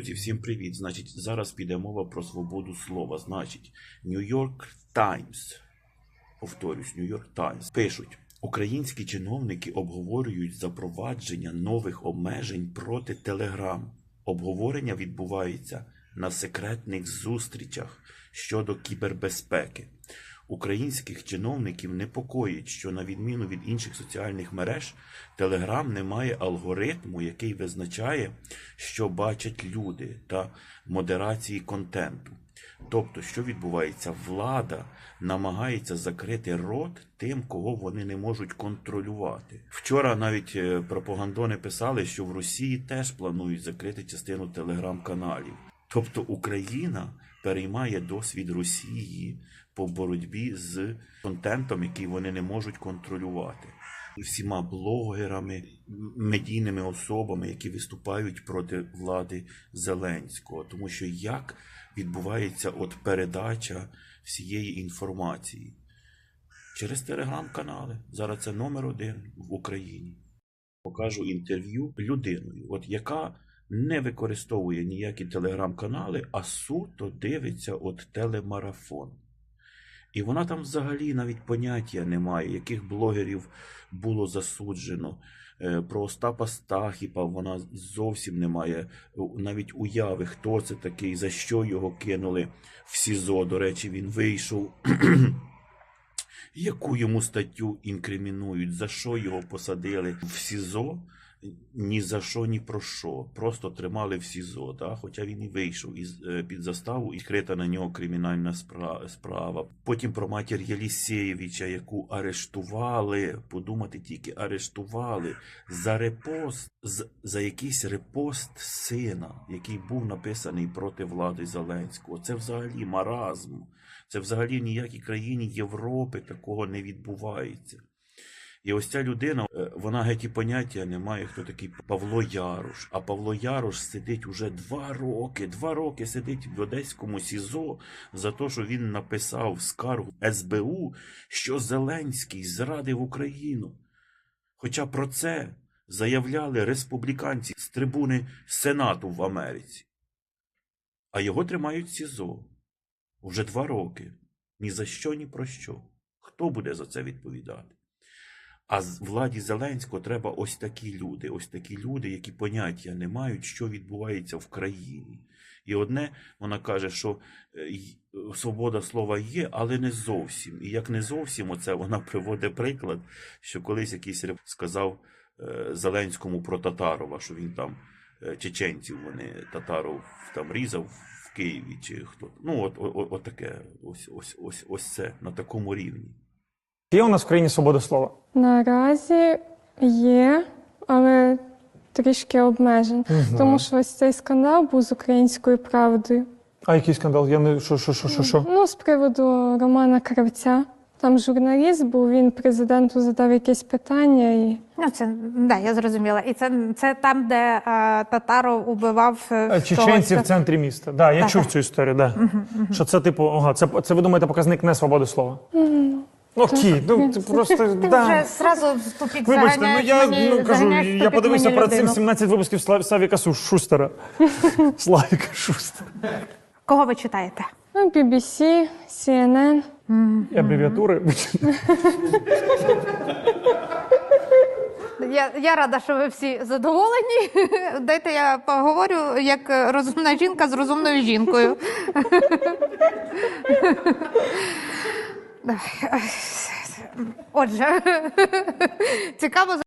Друзі, всім привіт. Значить, зараз піде мова про свободу слова. Значить, York Times, повторюсь, York Times пишуть: українські чиновники обговорюють запровадження нових обмежень проти Telegram. Обговорення відбувається на секретних зустрічах щодо кібербезпеки. Українських чиновників непокоїть, що на відміну від інших соціальних мереж, Telegram не має алгоритму, який визначає, що бачать люди та модерації контенту. Тобто, що відбувається, влада намагається закрити рот тим, кого вони не можуть контролювати. Вчора навіть е, пропагандони писали, що в Росії теж планують закрити частину телеграм-каналів. Тобто Україна переймає досвід Росії по боротьбі з контентом, який вони не можуть контролювати. Всіма блогерами, медійними особами, які виступають проти влади Зеленського, тому що як відбувається от передача всієї інформації через телеграм-канали. Зараз це номер один в Україні. Покажу інтерв'ю людиною, от яка не використовує ніякі телеграм-канали, а суто дивиться от телемарафон. І вона там взагалі навіть поняття не має, яких блогерів було засуджено. Е, Про Остапа Стахіпа вона зовсім не має навіть уяви, хто це такий, за що його кинули в СІЗО. До речі, він вийшов. Яку йому статтю інкримінують, за що його посадили в СІЗО? Ні за що, ні про що. Просто тримали в СІЗО, да? хоча він і вийшов із, е, під заставу, і відкрита на нього кримінальна спра- справа. Потім про матір Єлісєєвича, яку арештували, подумати тільки, арештували за репост, за якийсь репост сина, який був написаний проти влади Зеленського. Це взагалі маразм. Це взагалі в ніякій країні Європи такого не відбувається. І ось ця людина, е, вона геть і поняття не має, хто такий Павло Яруш. А Павло Яруш сидить уже два роки, два роки сидить в Одеському СІЗО за те, що він написав скаргу СБУ, що Зеленський зрадив Україну. Хоча про це заявляли республіканці з трибуни Сенату в Америці. А його тримають в СІЗО вже два роки. Ні за що, ні про що. Хто буде за це відповідати? А з владі Зеленського треба ось такі люди, ось такі люди, які поняття не мають, що відбувається в країні. І одне вона каже, що е, свобода слова є, але не зовсім. І як не зовсім, оце вона приводить приклад, що колись якийсь сказав е, Зеленському про Татарова, що він там е, чеченців вони Татаров там різав в Києві, чи хто. Ну, от, от, от таке, ось, ось, ось, ось це на такому рівні. Є у нас в країні свобода слова? Наразі є, але трішки обмежен. Тому що ось цей скандал був з українською правдою. А який скандал? Я не що, що, що, що, що? Ну, з приводу Романа Кравця. Там журналіст був, він президенту задав якесь питання і Ну, це да, я зрозуміла. І це, це там, де е, Татаров убивав е, Е, Чеченці в центрі міста. Да, я Так, чув так. цю історію, да. Що це, типу, ага, це, це ви думаєте показник не свободи слова? Окей, ну ти просто Ти да. вже зразу в тупік Вибачте, ну я мені, ну, кажу, заганяєш в я тупік подивився мені перед цим людину. 17 випусків Слав- Славіка Су- Шустера. Славіка Шустера. Кого ви читаєте? ну, BBC, CNN. І абревіатури. Я, я рада, що ви всі задоволені. Дайте я поговорю як розумна жінка з розумною жінкою. Отже, цікаво